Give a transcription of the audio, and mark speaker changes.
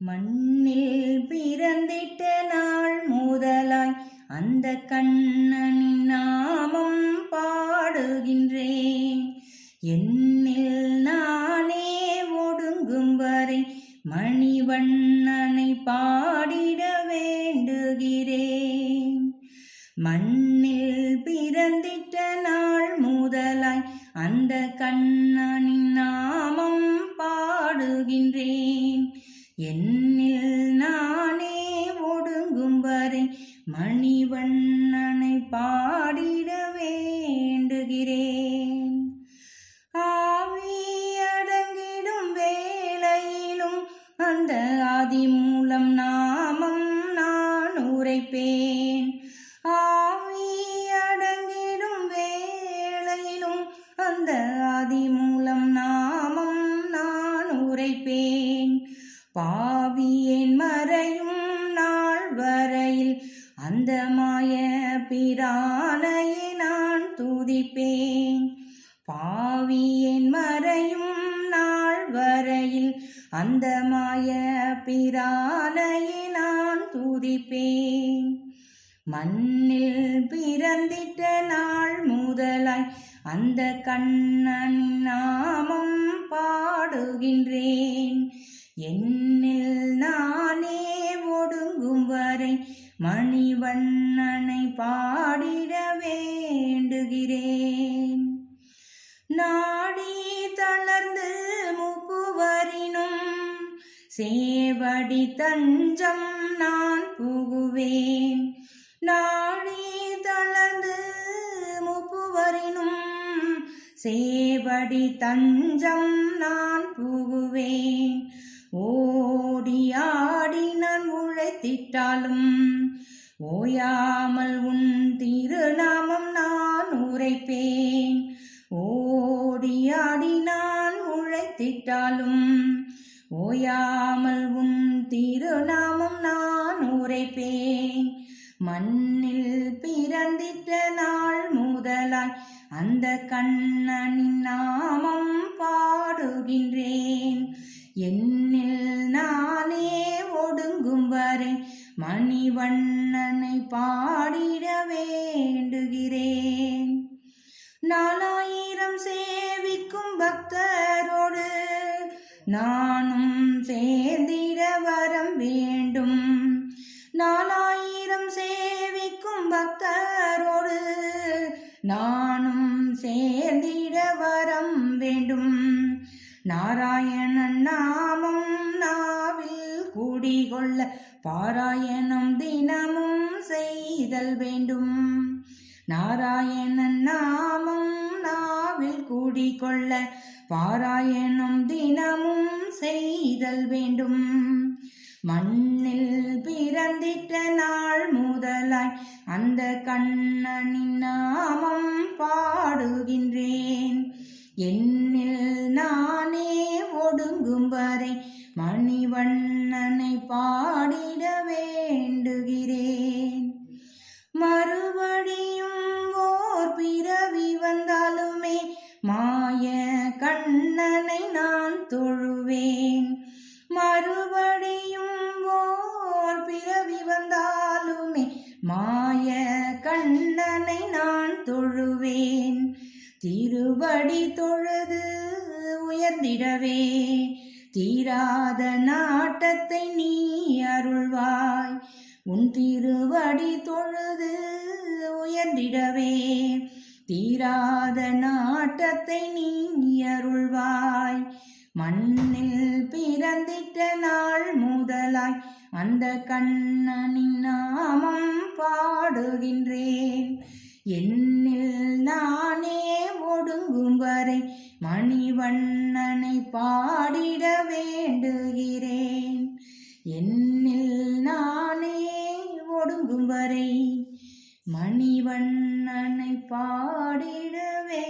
Speaker 1: மண்ணில் பிறந்திட்ட நாள் முதலாய் அந்த கண்ணனின் நாமம் பாடுகின்றேன். என்னில் நானே ஒடுங்கும் வரை மணிவண்ணனை பாடிட வேண்டுகிறேன். மண்ணில் பிறந்திட்ட நாள் முதலாய் அந்த கண்ணனின் நாமம் பாடுகின்றேன். என் மணிவண்ணனை பாடிட வேண்டுகிறேன். ஆவி அடங்கிடும் வேளையிலும் அந்த ஆதி மூலம் நாமம் நான் உரைப்பேன். ஆவி அடங்கிடும் வேளையிலும் அந்த ஆதி மூலம் நாமம் நான் உரைப்பேன். பாவியேன் அந்த மாய பிரானையை நான் துதிப்பேன். பாவியேன் மறையும் நாள் வரையில் அந்த மாய பிரானையை நான் துதிப்பேன். மண்ணில் பிறந்திட்ட நாள் முதலாய் அந்த கண்ணனின் நாமம் பாடுகின்றேன். என்னில் நானே மணிவண்ணனை பாடிட வேண்டுகிறேன். நாடி தளர்ந்து முப்புவரினும் சேவடி தஞ்சம் நான் புகுவேன். நாடி தளர்ந்து முப்புவரினும் சேவடி தஞ்சம் நான் புகுவேன். ஓடியாடி நான் உழைத்திட்டாலும் ஓயாமல் உன் திருநாமம் நான் உரைப்பேன். ஓடியாடி நான் உழைத்திட்டாலும் ஓயாமல் உன் திருநாமம் நான் உரைப்பேன். மண்ணில் பிறந்திட்ட நாள் முதலாய் அந்த கண்ணனின் நாமம் பாடுகின்றேன். என்னில் நானே ஒடுங்கும் வரை மணிவன் பாடிட வேண்டுகிறேன். நாலாயிரம் சேவிக்கும் பக்தரோடு நானும் சேர்ந்திட வரம் வேண்டும். நாலாயிரம் சேவிக்கும் பக்தரோடு நானும் சேர்ந்திட வரம் வேண்டும். நாராயணன் நாமம் நாவில் குடிகொள்ள பாராயணம் தின செய்தல் வேண்டும். நாராயணன் நாமம் நாவில் கூடிக்கொள்ள பாராயணம் தினமும் செய்தல் வேண்டும். மண்ணில் பிறந்திட்ட நாள் முதலாய் அந்த கண்ணனின் நாமம் பாடுகின்றேன். என்னில் நானே ஒடுங்கும் வரை மணிவண்ணனை பாடிட வேண்டுகிறேன். மாய கண்ணனை நான் தொழுவேன். மறுபடியும் ஓர் பிறவி வந்தாலுமே மாய கண்ணனை நான் தொழுவேன். திருவடி தொழுது உயர்ந்திடவே தீராத நாட்டத்தை நீ அருள்வாய். உன் திருவடி தொழுது உயர்ந்திடவே தீராத நாட்டத்தை நீ அருள்வாய். மண்ணில் பிறந்திட்ட நாள் முதலாய் அந்த கண்ணனின் நாமம் பாடுகின்றேன். என்னில் நானே ஒடுங்கும் வரை மணிவண்ணனை பாடிட வேண்டுகிறேன். என்னில் நானே ஒடுங்கும் வரை மணிவண்ணனை பாடிடவே